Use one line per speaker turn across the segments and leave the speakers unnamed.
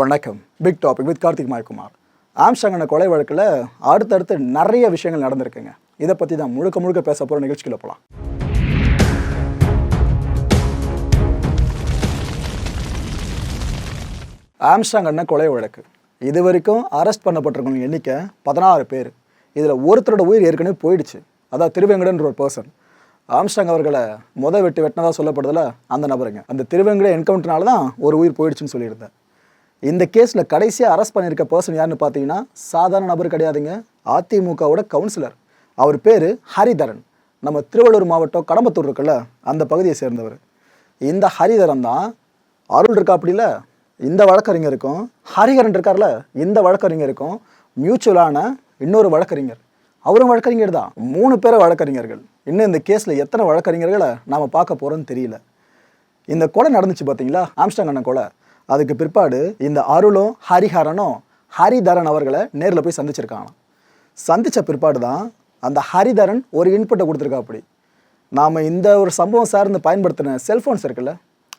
வணக்கம். Big topic with Karthik Mayakumar ஆம்ஸ்டாங்கன கொலை வழக்கில் அடுத்தடுத்து நிறைய விஷயங்கள் நடந்திருக்குங்க. இதை பற்றி தான் முழுக்க முழுக்க பேச போகிற நிகழ்ச்சிக்குள்ள போகலாம் ஆம்ஸ்டாங் அண்ணன் கொலை வழக்கு. இது வரைக்கும் அரெஸ்ட் பண்ணப்பட்டிருக்கவங்க எண்ணிக்கை பதினாறு பேர். இதில் ஒருத்தரோட உயிர் ஏற்கனவே போயிடுச்சு. அதான் திருவேங்கடன்ற ஒரு பர்சன் ஆம்ஸ்டாங் அவர்களை முத வெட்டு வெட்டினதாக சொல்லப்படுதுல அந்த நபருங்க. அந்த திருவேங்கட என்கவுண்டர்னால தான் ஒரு உயிர் போயிடுச்சுன்னு சொல்லியிருந்தேன். இந்த கேஸில் கடைசியாக அரெஸ்ட் பண்ணியிருக்க பர்சன் யாருன்னு பார்த்தீங்கன்னா சாதாரண நபர் கிடையாதுங்க. அதிமுகவோட கவுன்சிலர் அவர் பேர் ஹரிதரன். நம்ம திருவள்ளூர் மாவட்டம் கடம்பத்தூர் இருக்குல்ல அந்த பகுதியை சேர்ந்தவர். இந்த ஹரிதரன் தான் அருள் இருக்கா அப்படில இந்த வழக்கறிஞருக்கும் ஹரிஹரன் இருக்கார்ல? இந்த வழக்கறிஞருக்கும் மியூச்சுவலான இன்னொரு வழக்கறிஞர். அவரும் வழக்கறிஞர் தான். மூணு பேர் வழக்கறிஞர்கள். இன்னும் இந்த கேஸில் எத்தனை வழக்கறிஞர்களை நாம் பார்க்க போகிறோன்னு தெரியல. இந்த கொலை நடந்துச்சு பார்த்தீங்களா? ஆம்ஸ்டாங் அண்ணன் கொலை. அதுக்கு பிற்பாடு இந்த அருளும் ஹரிஹரனும் ஹரிதரன் அவர்களை நேரில் போய் சந்திச்சிருக்காங்களாம். சந்தித்த பிற்பாடு தான் அந்த ஹரிதரன் ஒரு இன்புட்டை கொடுத்துருக்கா அப்படி நாம் இந்த ஒரு சம்பவம் சார்ந்து பயன்படுத்தின செல்ஃபோன்ஸ் இருக்குல்ல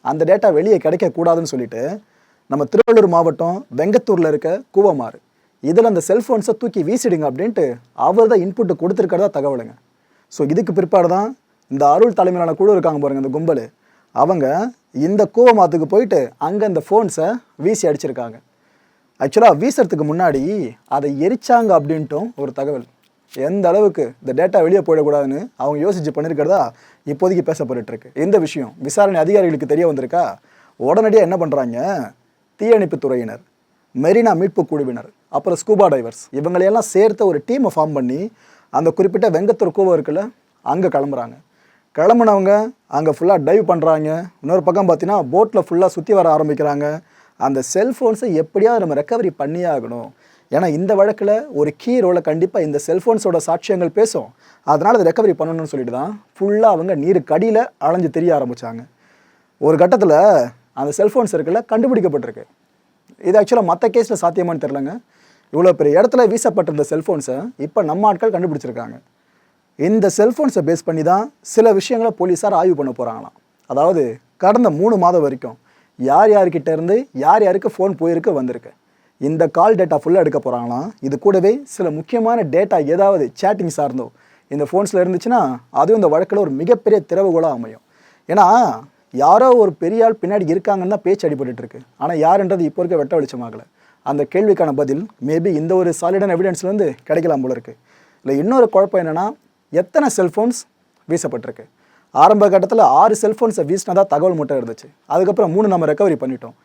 அந்த டேட்டா வெளியே கிடைக்கக்கூடாதுன்னு சொல்லிட்டு நம்ம திருவள்ளூர் மாவட்டம் வெங்கத்தூரில் இருக்க கூவமாறு இதில் அந்த செல்ஃபோன்ஸை தூக்கி வீசிடுங்க அப்படின்ட்டு அவர் தான் இன்புட்டு கொடுத்துருக்கிறதா தகவலுங்க. ஸோ இதுக்கு பிற்பாடு தான் இந்த அருள் தலைமையிலான குழு இருக்காங்க பாருங்கள் இந்த கும்பல். அவங்க இந்த கூவமாத்துக்கு போயிட்டு அங்கே இந்த ஃபோன்ஸை வீசி அடிச்சிருக்காங்க. ஆக்சுவலாக வீசுறதுக்கு முன்னாடி அதை எரிச்சாங்க அப்படின்ட்டும் ஒரு தகவல். எந்த அளவுக்கு இந்த டேட்டா வெளியே போயிடக்கூடாதுன்னு அவங்க யோசிச்சு பண்ணியிருக்கிறதா இப்போதைக்கு பேசப்பட்டுருக்கு இருக்கு இந்த விஷயம் விசாரணை அதிகாரிகளுக்கு தெரிய வந்திருக்கா? உடனடியாக என்ன பண்ணுறாங்க தீயணைப்பு துறையினர் மெரினா மீட்பு குழுவினர் அப்புறம் ஸ்கூபா டைவர்ஸ் இவங்களையெல்லாம் சேர்த்து ஒரு டீமை ஃபார்ம் பண்ணி அந்த குறிப்பிட்ட வெங்கத்தூர் கூவம் இருக்குல்ல அங்கே கிளம்புறாங்க. கிளம்புனவங்க அங்கே ஃபுல்லாக டைவ் பண்ணுறாங்க இன்னொரு பக்கம் பார்த்தீங்கன்னா போட்டில் ஃபுல்லாக சுற்றி வர ஆரம்பிக்கிறாங்க. அந்த செல்ஃபோன்ஸை எப்படியாவது நம்ம ரெக்கவரி பண்ணியே ஆகணும். ஏன்னா இந்த வழக்கில் ஒரு கீ ரோலை கண்டிப்பாக இந்த செல்ஃபோன்ஸோட சாட்சியங்கள் பேசும். அதனால் அதை ரெக்கவரி பண்ணணும்னு சொல்லிட்டு தான் ஃபுல்லாக அவங்க நீருக்கு அடியில் அலைஞ்சு தெரிய ஆரம்பித்தாங்க ஒரு கட்டத்தில் அந்த செல்ஃபோன்ஸ் இருக்குல்ல கண்டுபிடிக்கப்பட்டிருக்கு. இது ஆக்சுவலாக மற்ற கேஸில் சாத்தியமான்னு தெரிலங்க இவ்வளோ பெரிய இடத்துல வீசப்பட்டிருந்த செல்ஃபோன்ஸை இப்போ நம்ம ஆட்கள் கண்டுபிடிச்சிருக்காங்க. இந்த செல்ஃபோன்ஸை பேஸ் பண்ணி தான் சில விஷயங்களை போலீஸார் ஆய்வு பண்ண போகிறாங்களாம் அதாவது கடந்த மூணு மாதம் வரைக்கும் யார் யார்கிட்ட இருந்து யார் யாருக்கு ஃபோன் போயிருக்கு வந்திருக்கு. இந்த கால் டேட்டா ஃபுல்லாக எடுக்க போகிறாங்களாம் இது கூடவே சில முக்கியமான டேட்டா ஏதாவது சேட்டிங் சார்ந்தோ இந்த ஃபோன்ஸில் இருந்துச்சுன்னா அதுவும் இந்த வழக்கில் ஒரு மிகப்பெரிய திறவுகோலாக அமையும். ஏன்னா யாரோ ஒரு பெரிய ஆள் பின்னாடி இருக்காங்கன்னு தான் பேச்சு அடிபட்டுட்டு இருக்கு. ஆனால் யாருன்றது இப்போ இருக்க வெட்ட வெளிச்சமாகலை அந்த கேள்விக்கான பதில் மேபி இந்த ஒரு சாலிடான எவிடன்ஸ்லேருந்து கிடைக்கலாம் போல இருக்குது இல்லை இன்னொரு குழப்பம் என்னென்னா எத்தனை செல்ஃபோன்ஸ் வீசப்பட்டிருக்கு? ஆரம்ப கட்டத்தில் ஆறு செல்ஃபோன்ஸை வீசினா தான் தகவல் மட்டும் இருந்துச்சு. அதுக்கப்புறம் மூணு நம்ம ரெக்கவரி பண்ணிட்டோம்.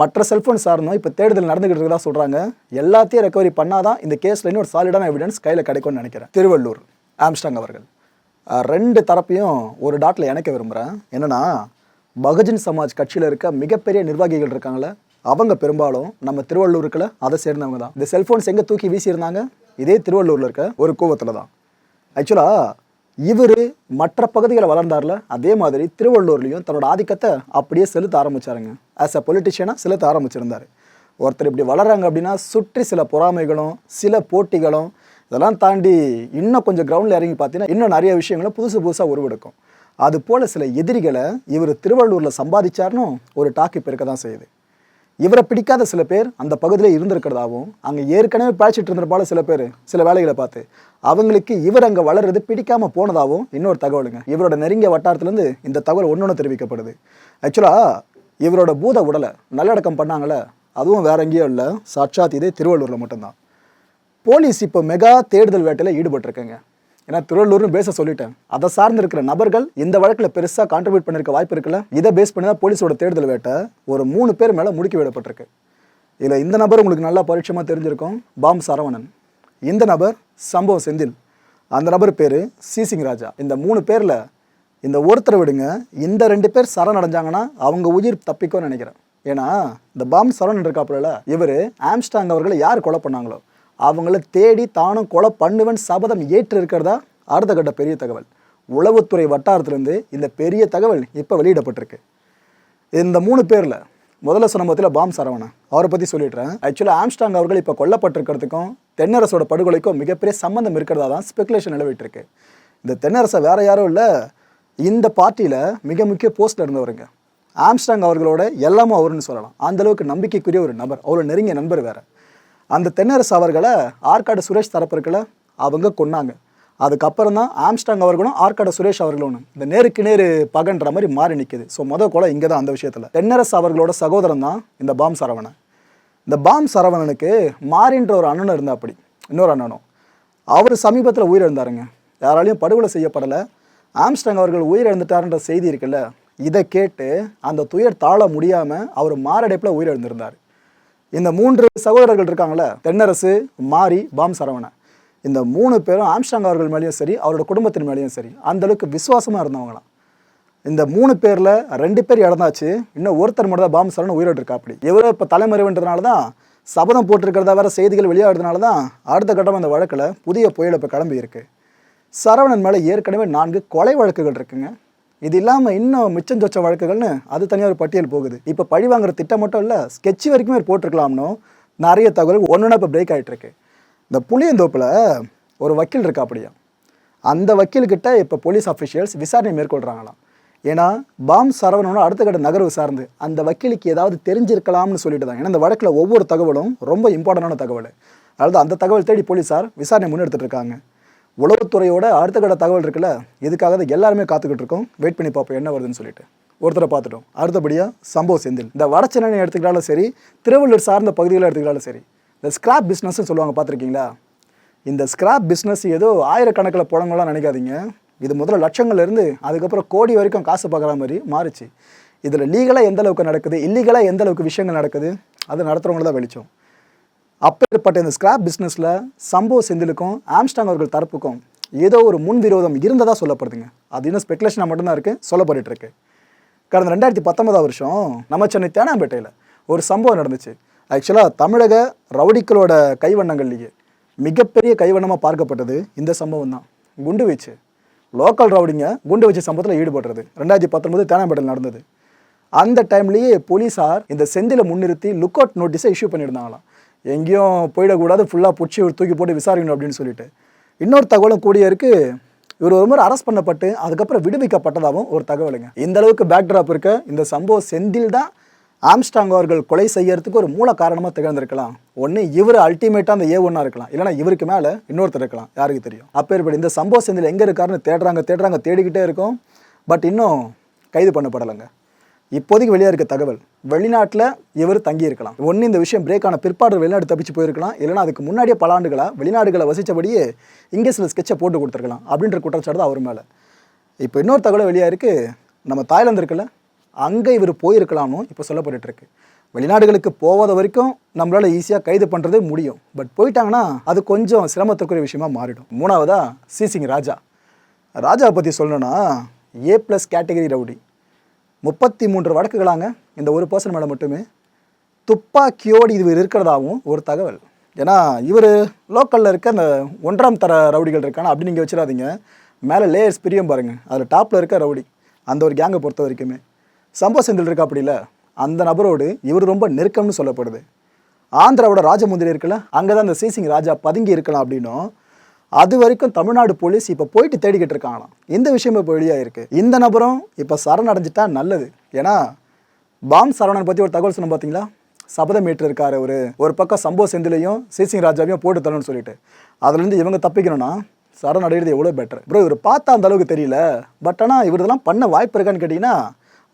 மற்ற செல்ஃபோன் சார்ந்தோம் இப்போ தேடுதல் நடந்துகிட்டு இருக்கதா சொல்கிறாங்க எல்லாத்தையும் ரெக்கவரி பண்ணாதான் இந்த கேஸில் இன்னும் ஒரு சாலிடான எவிடன்ஸ் கையில் கிடைக்கும்னு நினைக்கிறேன். திருவள்ளூர் ஆம்ஸ்டாங் அவர்கள். ரெண்டு தரப்பையும் ஒரு டாட்டில் இணைக்க விரும்புகிறேன் என்னன்னா பகுஜன் சமாஜ் கட்சியில் இருக்க மிகப்பெரிய நிர்வாகிகள் இருக்காங்களே அவங்க பெரும்பாலும் நம்ம திருவள்ளூருக்குள்ள அதை சேர்ந்தவங்க தான். இந்த செல்ஃபோன்ஸ் எங்கே தூக்கி வீசியிருந்தாங்க? இதே திருவள்ளூரில் இருக்க ஒரு கூவத்தில் தான். ஆக்சுவலாக இவர் மற்ற பகுதிகளை வளர்ந்தார்ல அதே மாதிரி திருவள்ளூர்லேயும் தன்னோட ஆதிக்கத்தை அப்படியே செலுத்த ஆரம்பிச்சாருங்க. ஆஸ் அ பொலிட்டிஷியனாக செலுத்த ஆரம்பிச்சிருந்தார். ஒருத்தர் இப்படி வளர்றாங்க அப்படின்னா சுற்றி சில பொறாமைகளும் சில போட்டிகளும் இதெல்லாம் தாண்டி இன்னும் கொஞ்சம் கிரவுண்டில் இறங்கி பார்த்தீங்கன்னா இன்னும் நிறைய விஷயங்களும் புதுசு புதுசாக உருவெடுக்கும். அது போல் சில எதிரிகளை இவர் திருவள்ளூரில் சம்பாதிச்சார்னும் ஒரு டாக் இப்போ இருக்க தான் செய்யுது. இவரை பிடிக்காத சில பேர் அந்த பகுதியில் இருந்திருக்கிறதாவும் அங்கே ஏற்கனவே பழச்சிட்டு இருந்திருப்பால சில பேர் சில வேலைகளை பார்த்து அவங்களுக்கு இவர் அங்கே வளர்றது பிடிக்காம போனதாகவும் இன்னொரு தகவலுங்க. இவரோட நெருங்கிய வட்டாரத்துலேருந்து இந்த தகவல் ஒன்று ஒன்று தெரிவிக்கப்படுது. ஆக்சுவலாக இவரோட பூத உடலை நல்லடக்கம் பண்ணாங்களே அதுவும் வேற எங்கேயும் இல்லை. சாட்சாத் இதே திருவள்ளூரில் மட்டும்தான். போலீஸ் இப்போ மெகா தேடுதல் வேட்டையில் ஈடுபட்டிருக்கேங்க. ஏன்னா திருவள்ளூர்னு பேச சொல்லிட்டேன். அதை சார்ந்து இருக்கிற நபர்கள் இந்த வழக்கில் பெருசாக கான்ட்ரிபியூட் பண்ணிருக்க வாய்ப்பு இருக்குல்ல? இதை பேஸ் பண்ணி தான் போலீஸோட தேடுதல் வேட்டை ஒரு மூணு பேர் மேலே முடுக்கி விடப்பட்டிருக்கு. இதில் இந்த நபர் உங்களுக்கு நல்லா பரிட்சயமாக தெரிஞ்சிருக்கும். பாம் சரவணன். இந்த நபர் சம்பவம் செந்தில். அந்த நபர் பேர் சீசிங் ராஜா. இந்த மூணு பேரில் இந்த ஒருத்தரை விடுங்க இந்த ரெண்டு பேர் சரணடைஞ்சாங்கன்னா அவங்க உயிர் தப்பிக்கும்னு நினைக்கிறேன். ஏன்னா இந்த பாம் சரவணன் இருக்காப்புல இவர் ஆம்ஸ்டாங் அவர்களை யார் கொலை பண்ணாங்களோ அவங்கள தேடி தானும் கொலை பண்ணுவேன் சபதம் ஏற்று இருக்கிறதா அடுத்த கட்ட பெரிய தகவல். உளவுத்துறை வட்டாரத்திலிருந்து இந்த பெரிய தகவல் இப்போ வெளியிடப்பட்டிருக்கு. இந்த மூணு பேரில் முதல்ல சொன்ன பாம் சரவணன். அவரை பற்றி சொல்லிடுறேன். ஆக்சுவலாக ஆம்ஸ்டாங் அவர்கள் இப்போ கொல்லப்பட்டிருக்கிறதுக்கும் தென்னரசோட படுகொலைக்கும் மிகப்பெரிய சம்மந்தம் இருக்கிறதா தான் ஸ்பெகுலேஷன் நிலவிட்டுருக்கு. இந்த தென்னரசை வேறு யாரும் இல்லை இந்த பார்ட்டியில் மிக முக்கிய போஸ்ட்டில் இருந்தவருங்க. ஆம்ஸ்டாங் அவர்களோட எல்லாமும் அவருன்னு சொல்லலாம். அந்தளவுக்கு நம்பிக்கைக்குரிய ஒரு நபர். அவ்வளோ நெருங்கிய நண்பர் வேறு. அந்த தென்னரசு அவர்களை ஆற்காடு சுரேஷ் தரப்பு அவங்க கொன்னாங்க. அதுக்கப்புறம் தான் ஆம்ஸ்டாங் அவர்களும் ஆற்காடு சுரேஷ் அவர்களும் இந்த நேருக்கு நேரு பகன்ற மாதிரி மாறி நிற்குது ஸோ மொதல் கொலை இங்கே தான் அந்த விஷயத்தில். தென்னரசு அவர்களோட சகோதரன் தான் இந்த பாம் சரவணன். இந்த பாம் சரவணனுக்கு மாறின்ற ஒரு அண்ணன் இருந்தா அப்படி இன்னொரு அண்ணனும். அவர் சமீபத்தில் உயிரிழந்தாருங்க. யாராலையும் படுகொலை செய்யப்படலை. ஆம்ஸ்டாங் அவர்கள் உயிரிழந்துட்டாருன்ற செய்தி இருக்குல்ல இதை கேட்டு அந்த துயர் தாழ முடியாமல் அவர் மாரடைப்பில் உயிரிழந்திருந்தார். இந்த மூன்று சகோதரர்கள் இருக்காங்களே தென்னரசு மாரி பாம் சரவணன் இந்த மூணு பேரும் ஆம்ஸ்டாங் அவர்கள் மேலேயும் சரி அவரோட குடும்பத்தின் மேலேயும் சரி அந்தளவுக்கு விசுவாசமாக இருந்தவங்களாம். இந்த மூணு பேரில் ரெண்டு பேர் இறந்தாச்சு. இன்னும் ஒருத்தர் மட்டும் தான் பாம் சரவணன் உயிரோடு இருக்கா அப்படி. இவரோ இப்போ தலைமறைவுன்றதுனால தான் சபதம் போட்டிருக்கிறதா வேறு செய்திகள் வெளியாகிறதுனால தான் அடுத்த கட்டம் அந்த வழக்கில் புதிய புயல் இப்போ கிளம்பி இருக்கு சரவணன் மேலே ஏற்கனவே நான்கு கொலை வழக்குகள் இருக்குங்க. இது இல்லாமல் இன்னும் மிச்சம் சொச்ச வழக்குகள்னு அது தனியாக ஒரு பட்டியல் போகுது. இப்போ பழி வாங்குற திட்டம் மட்டும் இல்லை ஸ்கெட்ச் வரைக்குமே இவர் போட்டிருக்கலாம்னு நிறைய தகவல் ஒன்றுனா இப்போ பிரேக் ஆகிட்டுருக்கு இந்த புளியந்தோப்பில் ஒரு வக்கீல் இருக்கா அப்படியா? அந்த வக்கீல்கிட்ட இப்போ போலீஸ் அஃபிஷியல்ஸ் விசாரணை மேற்கொள்கிறாங்களாம் ஏன்னா பாம் சரவணனோட அடுத்த கட்ட நகர்வு சார்ந்து அந்த வக்கீலுக்கு ஏதாவது தெரிஞ்சிருக்கலாம்னு சொல்லிட்டு தான். ஏன்னா இந்த வழக்கில் ஒவ்வொரு தகவலும் ரொம்ப இம்பார்ட்டண்டான தகவல். அதாவது அந்த தகவல் தேடி போலீஸார் விசாரணை முன்னெடுத்துட்டு இருக்காங்க. உளவுத்துறையோட அடுத்த கட்ட தகவல் இருக்குல்ல? இதுக்காக தான் எல்லாருமே காத்துக்கிட்டு இருக்கோம்? வெயிட் பண்ணி பார்ப்போம் என்ன வருதுன்னு சொல்லிட்டு. ஒருத்தரை பார்த்துட்டோம். அடுத்தபடியாக சம்பவ செந்தில். இந்த வடச்சென்னை எடுத்துக்கிட்டாலும் சரி திருவள்ளூர் சார்ந்த பகுதிகளை எடுத்துக்கிட்டாலும் சரி இந்த ஸ்கிராப் பிஸ்னஸ்ன்னு சொல்லுவாங்க பார்த்துருக்கீங்களா? இந்த ஸ்கிராப் பிஸ்னஸ் ஏதோ ஆயிரக்கணக்கில் புழங்கலாம் நினைக்காதீங்க. இது முதல்ல லட்சங்கள்லேருந்து அதுக்கப்புறம் கோடி வரைக்கும் காசு பார்க்குற மாதிரி மாறுச்சு. இதில் லீகலாக எந்த அளவுக்கு நடக்குது? இல்லீகலாக எந்த அளவுக்கு விஷயங்கள் நடக்குது? அது நடத்துகிறவங்கள தான் வெளிச்சம். அப்பேற்பட்ட இந்த ஸ்கிராப் பிஸ்னஸில் சம்பவ செந்திலுக்கும் ஆம்ஸ்டாங் அவர்கள் தரப்புக்கும் ஏதோ ஒரு முன்விரோதம் இருந்ததாக சொல்லப்படுதுங்க. அது இன்னும் ஸ்பெகுலேஷனாக மட்டும்தான் இருக்குது சொல்லப்பட்டுருக்கு இருக்கு. கடந்த ரெண்டாயிரத்தி பத்தொன்பதாம் வருஷம் நம்ம சென்னை தேனாம்பேட்டையில் ஒரு சம்பவம் நடந்துச்சு. ஆக்சுவலாக தமிழக ரவுடிக்களோட கைவண்ணங்கள்லேயே மிகப்பெரிய கைவண்ணமாக பார்க்கப்பட்டது இந்த சம்பவம் தான். குண்டு வீச்சு. லோக்கல் ரவுடிங்க குண்டு வச்சு சம்பவத்தில் ஈடுபடுறது ரெண்டாயிரத்தி பத்தொன்பது தேனாம்பேட்டையில் நடந்தது. அந்த டைம்லேயே போலீஸார் இந்த செந்திலை முன்னிறுத்தி லுக் அவுட் நோட்டீஸை இஷ்யூ பண்ணியிருந்தாங்களாம். எங்கேயும் போயிடக்கூடாது ஃபுல்லாக பிடிச்சி இவர் தூக்கி போட்டு விசாரிக்கணும் அப்படின்னு சொல்லிட்டு. இன்னொரு தகவலும் கூடிய இருக்கு. இவர் ஒரு முறை அரெஸ்ட் பண்ணப்பட்டு அதுக்கப்புறம் விடுவிக்கப்பட்டதாகவும் ஒரு தகவலுங்க. இந்த அளவுக்கு பேக்ட்ராப் இருக்க இந்த சம்பவம் செந்தில் தான் ஆம்ஸ்டாங் அவர்கள் கொலை செய்யறதுக்கு ஒரு மூல காரணமாக திகழ்ந்திருக்கலாம். ஒன்று இவர் அல்டிமேட்டாக அந்த ஏ ஒன்றா இருக்கலாம். இல்லைனா இவருக்கு மேலே இன்னொருத்தர் இருக்கலாம். யாருக்கு தெரியும்? அப்பேற்படி இந்த சம்பவ செந்தில் எங்கே இருக்காருன்னு தேடுறாங்க தேடுறாங்க தேடிக்கிட்டே இருக்கும். பட் இன்னும் கைது பண்ணப்படலைங்க. இப்போதைக்கு வெளியாக இருக்க தகவல் வெளிநாட்டில் இவர் தங்கி இருக்கலாம் ஒன்று இந்த விஷயம் பிரேக் ஆன பிற்பாடு வெளிநாடு தப்பிச்சு போயிருக்கலாம். இல்லைனா அதுக்கு முன்னாடியே பல ஆண்டுகளாக வெளிநாடுகளை வசித்தபடியே இங்கே சில ஸ்கெட்சை போட்டு கொடுத்துருக்கலாம். அப்படின்ற குற்றச்சாட்டு தான் அவர் மேலே. இப்போ இன்னொரு தகவல் வெளியாக இருக்கு. நம்ம தாய்லாந்து இருக்குல்ல அங்கே இவர் போயிருக்கலாம்னு இப்போ சொல்லப்பட்டுருக்கு வெளிநாடுகளுக்கு போகாத வரைக்கும் நம்மளால் ஈஸியாக கைது பண்ணுறது முடியும். பட் போயிட்டாங்கன்னா அது கொஞ்சம் சிரமத்திற்குரிய விஷயமா மாறிடும். மூணாவதா சிசிங் ராஜா. ராஜாவை பற்றி சொல்லணும்னா ஏ ப்ளஸ் கேட்டகரி ரவுடி. முப்பத்தி மூன்று வழக்குகளாங்க. இந்த ஒரு பர்சன் மேலே மட்டுமே துப்பாக்கியோடு இது இருக்கிறதாகவும் ஒரு தகவல். ஏன்னா இவர் லோக்கலில் இருக்க அந்த ஒன்றாம் தர ரவுடிகள் இருக்கான அப்படி நீங்கள் வச்சிடாதீங்க. மேலே லேயர்ஸ் பிரியும் பாருங்கள் அதில் டாப்பில் இருக்க ரவுடி அந்த ஒரு கேங்கை பொறுத்த வரைக்குமே. சம்பவ செந்தில் இருக்கா அப்படி இல்லை? அந்த நபரோடு இவர் ரொம்ப நெருக்கம்னு சொல்லப்படுது. ஆந்திராவோட ராஜமுந்திரி இருக்குல்ல அங்கே தான் இந்த சீசிங் ராஜா பதுங்கி இருக்கலாம் அப்படின்னும் அது வரைக்கும் தமிழ்நாடு போலீஸ் இப்போ போயிட்டு தேடிக்கிட்டு இருக்காங்களாம். இந்த விஷயம் இப்போ வெளியாக இருக்குது இந்த நபரும் இப்போ சரணடைஞ்சிட்டா நல்லது. ஏன்னா பாம் சரவணன் பற்றி ஒரு தகவல் சொன்ன பார்த்தீங்களா சபதம் இருக்கார் ஒரு ஒரு பக்கம் சம்பவ செந்திலையும் சீசிங் ராஜாவையும் போட்டு தரணும்னு சொல்லிட்டு. அதுலேருந்து இவங்க தப்பிக்கணும்னா சரணடைகிறது எவ்வளோ பெட்டர் ப்ரோ இவர் பார்த்தா அந்த அளவுக்கு தெரியல. பட் ஆனால் இவர் இதெல்லாம் பண்ண வாய்ப்பு இருக்கான்னு கேட்டிங்கன்னா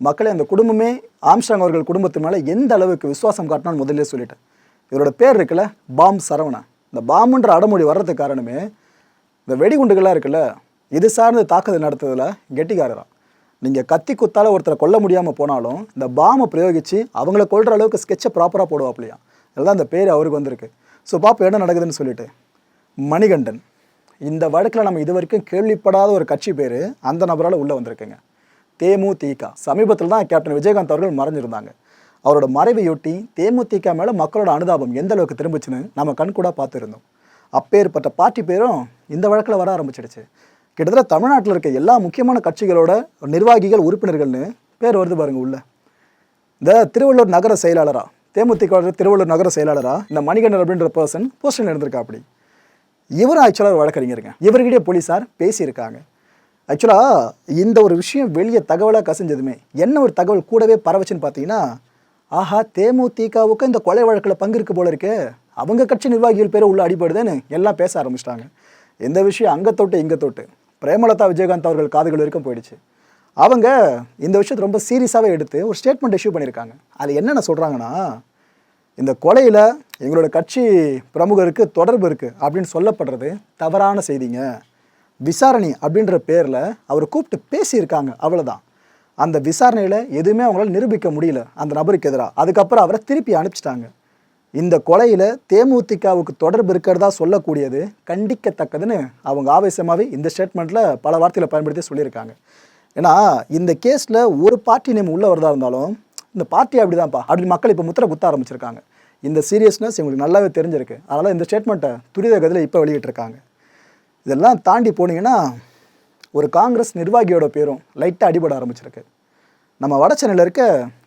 மக்களே அந்த குடும்பமே ஆம்ஸ்டாங் அவர்கள் குடும்பத்து மேலே எந்த அளவுக்கு விசுவாசம் காட்டினான்னு முதல்ல சொல்லிட்டேன். இவரோட பேர் இருக்குல்ல பாம் சரவணன். இந்த பாம்புன்ற அடமொழி வர்றதுக்கு காரணமே இந்த வெடிகுண்டுகள்லாம் இருக்குல்ல இது சார்ந்து தாக்குதல் நடத்துறதுல கெட்டிக்காரராம். நீங்கள் கத்தி குத்தால ஒருத்தரை கொல்ல முடியாமல் போனாலும் இந்த பாமை பிரயோகித்து அவங்கள கொள்கிற அளவுக்கு ஸ்கெட்சை ப்ராப்பராக போடுவாப்பிலையா இதெல்லாம் இந்த பேர் அவருக்கு வந்திருக்கு. ஸோ பாப்பா என்ன நடக்குதுன்னு சொல்லிட்டு. மணிகண்டன். இந்த வழக்கில் நம்ம இது வரைக்கும் கேள்விப்படாத ஒரு கட்சி பேர் அந்த நபரால் உள்ளே வந்திருக்குங்க. தேமுதிக. சமீபத்தில் தான் கேப்டன் விஜயகாந்த் அவர்கள் மறைஞ்சிருந்தாங்க. அவரோட மறைவையொட்டி தேமுதிக மேலே மக்களோட அனுதாபம் எந்த அளவுக்கு திரும்பிச்சுன்னு நம்ம கண்கூடாக பார்த்துருந்தோம். அப்பேற்பட்ட பார்ட்டி பேரும் இந்த வழக்கில் வர ஆரம்பிச்சிடுச்சு. கிட்டத்தட்ட தமிழ்நாட்டில் இருக்க எல்லா முக்கியமான கட்சிகளோட நிர்வாகிகள் உறுப்பினர்கள்னு பேர் வருது பாருங்க உள்ள. இந்த திருவள்ளூர் நகர செயலாளரா தேமுதிக திருவள்ளூர் நகர செயலாளரா இந்த மணிகண்டன் அப்படின்ற பர்சன் போஸ்டில் இருந்திருக்கா அப்படி இவர் ஆக்சுவலாக ஒரு வழக்கறிஞருங்க. இவர்கிட்டே போலீஸார் பேசியிருக்காங்க. ஆக்சுவலாக இந்த ஒரு விஷயம் வெளியே தகவலாக கசிஞ்சதுமே என்ன ஒரு தகவல் கூடவே பரவச்சுன்னு பார்த்தீங்கன்னா ஆஹா தேமுதிகவுக்கு இந்த கொலை வழக்கில் பங்கு இருக்கு போல இருக்கே. அவங்க கட்சி நிர்வாகிகள் பேர் உள்ள அடிபடுதுன்னு எல்லாம் பேச ஆரம்பிச்சிட்டாங்க. இந்த விஷயம்? அங்கே தொட்டு இங்கே தொட்டு பிரேமலதா விஜயகாந்த் அவர்கள் காதுகள் வரைக்கும் போயிடுச்சு. அவங்க இந்த விஷயத்தை ரொம்ப சீரியஸாகவே எடுத்து ஒரு ஸ்டேட்மெண்ட் இஷ்யூ பண்ணியிருக்காங்க. அது என்னென்ன சொல்கிறாங்கன்னா இந்த கொலையில் எங்களோட கட்சி பிரமுகருக்கு தொடர்பு இருக்குது அப்படின்னு சொல்லப்படுறது தவறான செய்திங்க. விசாரணை அப்படின்ற பேரில் அவர் கூப்பிட்டு பேசியிருக்காங்க அவ்வளோதான் அந்த விசாரணையில் எதுவுமே அவங்களால நிரூபிக்க முடியல அந்த நபருக்கு எதிராக அதுக்கப்புறம் அவரை திருப்பி அனுப்பிச்சிட்டாங்க. இந்த கொலையில் தேமுதிகவுக்கு தொடர்பு இருக்கிறதா சொல்லக்கூடியது கண்டிக்கத்தக்கதுன்னு அவங்க ஆவேசமாகவே இந்த ஸ்டேட்மெண்ட்டில் பல வார்த்தைகளை பயன்படுத்தி சொல்லியிருக்காங்க. ஏன்னா இந்த கேஸில் ஒரு பார்ட்டி நேம் உள்ளே வரதாக இருந்தாலும் இந்த பார்ட்டி அப்படிதான்ப்பா. அப்படின்னு மக்கள் இப்போ முத்திர குத்த ஆரம்பிச்சிருக்காங்க. இந்த சீரியஸ்னஸ் இவங்களுக்கு நல்லாவே தெரிஞ்சிருக்கு. அதனால் இந்த ஸ்டேட்மெண்ட்டை துரித கதையில் இப்போ வெளியிட்டிருக்காங்க. இதெல்லாம் தாண்டி போனீங்கன்னா ஒரு காங்கிரஸ் நிர்வாகியோட பேரும் லைட்டாக அடிபட ஆரம்பிச்சிருக்கு. நம்ம வடச்சென்னையில் இருக்க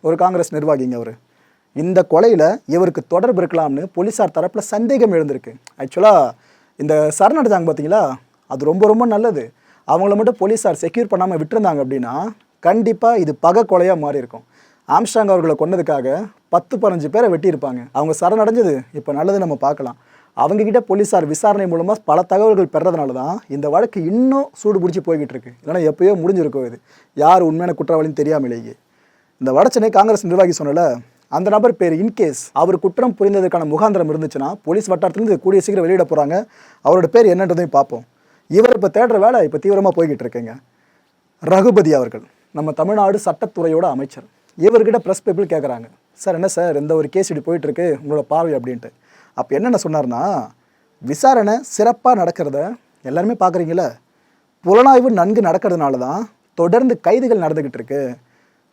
ஒரு காங்கிரஸ் நிர்வாகிங்க அவர். இந்த கொலையில் இவருக்கு தொடர்பு இருக்கலாம்னு போலீஸார் தரப்பில் சந்தேகம் எழுந்திருக்கு. ஆக்சுவலாக இந்த சரணடைஞ்சாங்க பார்த்தீங்களா அது ரொம்ப ரொம்ப நல்லது. அவங்கள மட்டும் போலீஸார் செக்யூர் பண்ணாமல் விட்டுருந்தாங்க அப்படின்னா கண்டிப்பாக இது பகை கொலையாக மாறி இருக்கும். ஆம்ஸ்டாங் அவர்களை கொன்னதுக்காக பத்து பதினஞ்சு பேரை வெட்டியிருப்பாங்க. அவங்க சரணடைஞ்சது இப்போ நல்லது நம்ம பார்க்கலாம். அவங்கக்கிட்ட போலீஸார் விசாரணை மூலமாக பல தகவல்கள் பெறதுனால தான் இந்த வழக்கு இன்னும் சூடு பிடிச்சி போய்கிட்டு இருக்கு. இல்லைன்னா எப்பயோ முடிஞ்சிருக்கும் இது. யார் உண்மையான குற்றவாளின்னு தெரியாமலேயே. இந்த வடச்சென்னை காங்கிரஸ் நிர்வாகி சொன்னல அந்த நபர் பேர் இன்கேஸ் அவர் குற்றம் புரிந்ததற்கான முகாந்திரம் இருந்துச்சுன்னா போலீஸ் வட்டாரத்துலேருந்து கூடிய சீக்கிரம் வெளியிட போகிறாங்க அவரோட பேர் என்னன்றதையும் பார்ப்போம். இவர் இப்போ தேடுற வேலை இப்போ தீவிரமாக போய்கிட்டு இருக்கேங்க. ரகுபதி அவர்கள் நம்ம தமிழ்நாடு சட்டத்துறையோட அமைச்சர். இவர்கிட்ட ப்ரெஸ் பீப்புள் கேட்குறாங்க சார் என்ன சார்? இந்த ஒரு கேஸ் இப்படி போயிட்டுருக்கு உங்களோட பார்வை அப்படின்ட்டு. அப்போ என்னென்ன சொன்னார்னா விசாரணை சிறப்பாக நடக்கிறத எல்லாருமே பார்க்குறீங்களே புலனாய்வு நன்கு நடக்கிறதுனால தான் தொடர்ந்து கைதுகள் நடந்துக்கிட்டு இருக்குது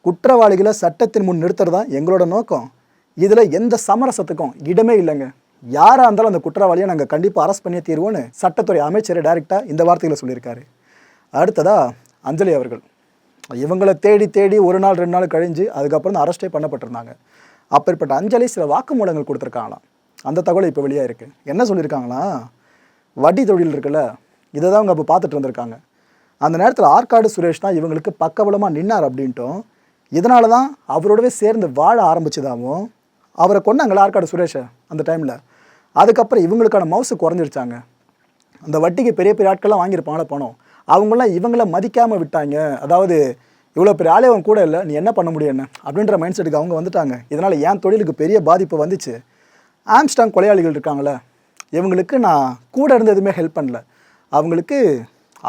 குற்றவாளிகளை சட்டத்தின் முன் நிறுத்துறது தான் எங்களோட நோக்கம். இதில் எந்த சமரசத்துக்கும் இடமே இல்லைங்க. யாராக இருந்தாலும் அந்த குற்றவாளியை நாங்கள் கண்டிப்பாக அரெஸ்ட் பண்ணியே தீர்வோன்னு சட்டத்துறை அமைச்சர் டைரெக்டாக இந்த வார்த்தைகளை சொல்லியிருக்காரு. அடுத்ததா அஞ்சலி அவர்கள். இவங்களை தேடி தேடி ஒரு நாள் ரெண்டு நாள் கழிஞ்சு அதுக்கப்புறம் தான் அரெஸ்டே பண்ணப்பட்டிருந்தாங்க. அப்பேற்பட்ட அஞ்சலி சில வாக்குமூலங்கள் கொடுத்துருக்காங்களாம். அந்த தகவல் இப்போ வெளியாக இருக்குது என்ன சொல்லியிருக்காங்களா வட்டி தொழில் இருக்குல்ல இதை தான் அவங்க அப்போ பார்த்துட்டு இருந்திருக்காங்க. அந்த நேரத்தில் ஆற்காடு சுரேஷ் தான் இவங்களுக்கு பக்கபலமாக நின்னார் அப்படின்ட்டும் இதனால தான் அவரோடவே சேர்ந்து வாழ ஆரம்பிச்சதாகவும் அவரை கொண்டாங்களா ஆற்காடு சுரேஷை அந்த டைமில் அதுக்கப்புறம் இவங்களுக்கான மவுசு குறைஞ்சிருச்சாங்க. அந்த வட்டிக்கு பெரிய பெரிய ஆட்கள்லாம் வாங்கியிருப்பாங்களே பணம். அவங்களாம் இவங்கள மதிக்காமல் விட்டாங்க. அதாவது இவ்வளோ பெரிய ஆளே அவங்க கூட இல்லை நீ என்ன பண்ண முடியும் என்ன? அப்படின்ற மைண்ட் செட்டுக்கு அவங்க வந்துட்டாங்க. இதனால் என் தொழிலுக்கு பெரிய பாதிப்பு வந்துச்சு. ஆம்ஸ்டாங் கொலையாளிகள் இருக்காங்களே இவங்களுக்கு நான் கூட இருந்து எதுவுமே ஹெல்ப் பண்ணல. அவங்களுக்கு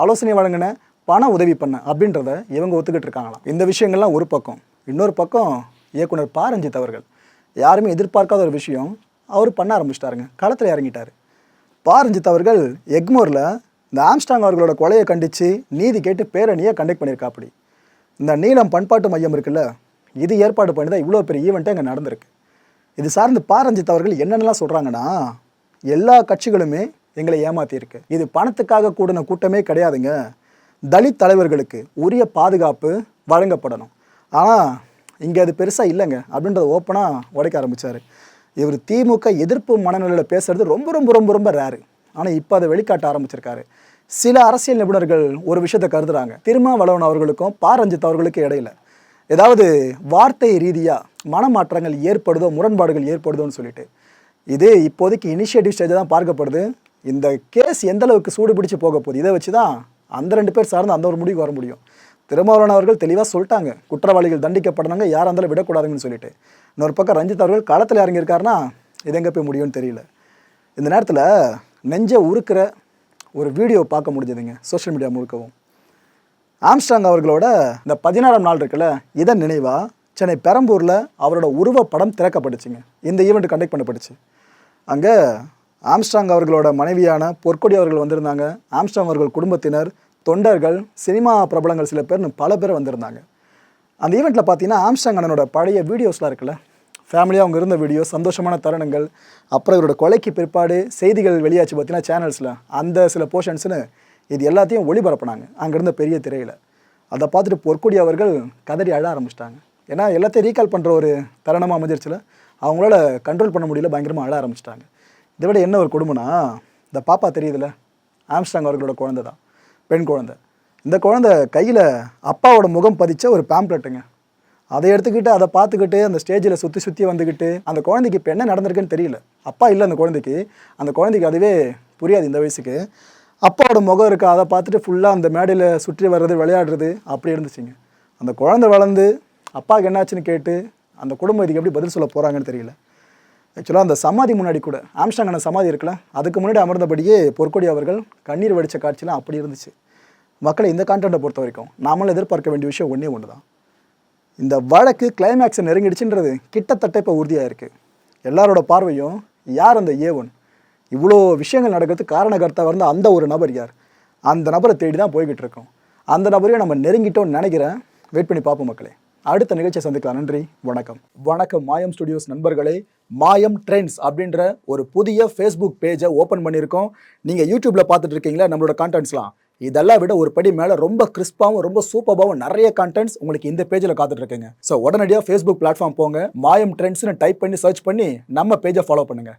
ஆலோசனை வழங்கினேன். பண உதவி பண்ண அப்படின்றத இவங்க ஒத்துக்கிட்டு இருக்காங்களாம். இந்த விஷயங்கள்லாம் ஒரு பக்கம். இன்னொரு பக்கம் இயக்குனர் பாரஞ்சித் அவர்கள். யாருமே எதிர்பார்க்காத ஒரு விஷயம் அவர் பண்ண ஆரம்பிச்சிட்டாருங்க. களத்தில் இறங்கிட்டார். பாரஞ்சித் அவர்கள் எக்மோரில் இந்த ஆம்ஸ்டாங் அவர்களோட கொலையை கண்டித்து நீதி கேட்டு பேரணியை கண்டக்ட் பண்ணியிருக்காப்படி. இந்த நீளம் பண்பாட்டு மையம் இருக்குல்ல இது ஏற்பாடு பண்ணி தான் இவ்வளோ பெரிய ஈவெண்ட்டே இங்கே நடந்திருக்கு. இது சார்ந்து பாரஞ்சித் அவர்கள் என்னென்னலாம் சொல்கிறாங்கன்னா எல்லா கட்சிகளுமே எங்களை ஏமாற்றியிருக்கு இது பணத்துக்காக கூடின கூட்டமே கிடையாதுங்க. தலித் தலைவர்களுக்கு உரிய பாதுகாப்பு வழங்கப்படணும். ஆனால் இங்கே அது பெருசாக இல்லைங்க. அப்படின்றத ஓப்பனாக உடைக்க ஆரம்பித்தார் இவர் திமுக எதிர்ப்பு மனநிலையில் பேசுகிறது ரொம்ப ரொம்ப ரொம்ப ரொம்ப ரேரு ஆனால் இப்போ அதை வெளிக்காட்ட ஆரம்பிச்சிருக்காரு. சில அரசியல் நிபுணர்கள் ஒரு விஷயத்தை கருதுறாங்க. திருமாவளவன் அவர்களுக்கும் பா. ரஞ்சித் அவர்களுக்கும் இடையில. ஏதாவது வார்த்தை ரீதியாக மனமாற்றங்கள் ஏற்படுதோ முரண்பாடுகள் ஏற்படுதோன்னு சொல்லிட்டு. இது இப்போதைக்கு இனிஷியேட்டிவ் ஸ்டேஜ் தான் பார்க்கப்படுது. இந்த கேஸ் எந்தளவுக்கு சூடு பிடிச்சி போக போகுது இதை வச்சு தான் அந்த ரெண்டு பேர் சார்ந்து அந்த ஒரு முடிவுக்கு வர முடியும். திருமாவளவன் அவர்கள் தெளிவாக சொல்லிட்டாங்க. குற்றவாளிகள் தண்டிக்கப்படணுங்க யாராக இருந்தாலும் விடக்கூடாதுங்கன்னு சொல்லிட்டு. இன்னொரு பக்கம் ரஞ்சித் அவர்கள் களத்தில் இறங்கியிருக்காருன்னா இது எங்கே போய் முடியும்னு தெரியல. இந்த நேரத்தில் நெஞ்சை உருக்கிற ஒரு வீடியோ பார்க்க முடிஞ்சதுங்க சோஷியல் மீடியா முழுக்கவும். ஆம்ஸ்டாங் அவர்களோட இந்த பதினாறாம் நாள் இருக்குல்ல இதன் நினைவாக சென்னை பெரம்பூரில் அவரோட உருவப்படம் திறக்கப்பட்டுச்சுங்க. இந்த ஈவெண்ட் கண்டக்ட் பண்ணப்பட்டுச்சு. அங்கே ஆம்ஸ்டாங் அவர்களோட மனைவியான பொற்கொடி அவர்கள் வந்திருந்தாங்க. ஆம்ஸ்ட்ராங் அவர்கள் குடும்பத்தினர் தொண்டர்கள் சினிமா பிரபலங்கள் சில பேர்னு பல பேர் வந்திருந்தாங்க. அந்த ஈவெண்ட்டில் பார்த்தீங்கன்னா ஆம்ஸ்டாங் அண்ணனோட பழைய வீடியோஸ்லாம் இருக்குல்ல? ஃபேமிலியாக அவங்க இருந்த வீடியோ சந்தோஷமான தருணங்கள் அப்புறம் இவரோட கொலைக்கு பிற்பாடு செய்திகள் வெளியாச்சு பார்த்தீங்கன்னா சேனல்ஸில் அந்த சில போர்ஷன்ஸ்னு இது எல்லாத்தையும் ஒளிபரப்புனாங்க அங்கே இருந்த பெரிய திரையில். அதை பார்த்துட்டு பொற்கொடி அவர்கள் கதறி அழ ஆரம்பிச்சிட்டாங்க. ஏன்னா எல்லாத்தையும் ரீகால் பண்ணுற ஒரு தருணமாக அமைஞ்சிருச்சுல. அவங்களால கண்ட்ரோல் பண்ண முடியல பயங்கரமாக அழ ஆரம்பிச்சிட்டாங்க. இதை விட என்ன ஒரு கொடுமைனா இந்த பாப்பா தெரியுதுல்ல ஆம்ஸ்டாங் அவர்களோட குழந்தை தான். பெண் குழந்தை. இந்த குழந்தை கையில் அப்பாவோட முகம் பதிச்ச ஒரு பேம்ப்ளெட்டுங்க அதை எடுத்துக்கிட்டு அதை பார்த்துக்கிட்டு அந்த ஸ்டேஜில் சுற்றி சுற்றி வந்துக்கிட்டு அந்த குழந்தைக்கு இப்போ என்ன நடந்திருக்குன்னு தெரியல. அப்பா இல்லை அந்த குழந்தைக்கு. அந்த குழந்தைக்கு அதுவே புரியாது இந்த வயசுக்கு. அப்பாவோட முகம் இருக்கா அதை பார்த்துட்டு ஃபுல்லாக அந்த மேடையில் சுற்றி வர்றது விளையாடுறது அப்படி இருந்துச்சுங்க. அந்த குழந்தை வளர்ந்து அப்பாவுக்கு என்னாச்சுன்னு கேட்டு அந்த குடும்பம் இதுக்கு எப்படி பதில் சொல்ல போகிறாங்கன்னு தெரியல. ஆக்சுவலாக அந்த சமாதி முன்னாடி கூட ஆம்ஸ்டாங்கான சமாதி இருக்குல்ல அதுக்கு முன்னாடி அமர்ந்தபடியே பொற்கொடி அவர்கள் கண்ணீர் வடித்த காட்சிலாம் அப்படி இருந்துச்சு. மக்களை இந்த கான்டெண்ட்டை பொறுத்த வரைக்கும் நாமளும் எதிர்பார்க்க வேண்டிய விஷயம் ஒன்றே ஒன்று தான் இந்த வழக்கு கிளைமேக்ஸை நெருங்கிடுச்சுன்றது கிட்டத்தட்ட இப்போ உறுதியாக இருக்குது எல்லாரோட பார்வையும் யார் அந்த ஏவன் இவ்வளோ விஷயங்கள் நடக்கிறதுக்கு காரணகர்த்தா இருந்த அந்த ஒரு நபர் யார்? அந்த நபரை தேடி தான் போய்கிட்டு இருக்கோம். அந்த நபரையும் நம்ம நெருங்கிட்டோம்னு நினைக்கிறேன். வெயிட் பண்ணி பார்ப்போம் மக்களே. அடுத்த நிகழ்ச்சியை சந்திக்கலாம். நன்றி. வணக்கம். வணக்கம். மாயம் ஸ்டுடியோஸ் நண்பர்களே. மாயம் ட்ரெண்ட்ஸ் அப்படின்ற ஒரு புதிய ஃபேஸ்புக் பேஜை ஓப்பன் பண்ணியிருக்கோம். நீங்கள் யூடியூப்பில் பார்த்துட்டு இருக்கீங்களா நம்மளோட கான்டென்ட்ஸ்லாம் இதெல்லாம் விட ஒரு படி மேலே ரொம்ப கிறிஸ்பாவும் ரொம்ப சூப்பராகவும் நிறைய கண்டென்ட்ஸ் உங்களுக்கு இந்த பேஜில் காத்துட்ருக்குங்க. ஸோ உடனடியாக ஃபேஸ்புக் பிளாட்ஃபார்ம் போங்க. மாயம் ட்ரெண்ட்ஸ்னு டைப் பண்ணி சர்ச் பண்ணி நம்ம பேஜை ஃபாலோ பண்ணுங்கள்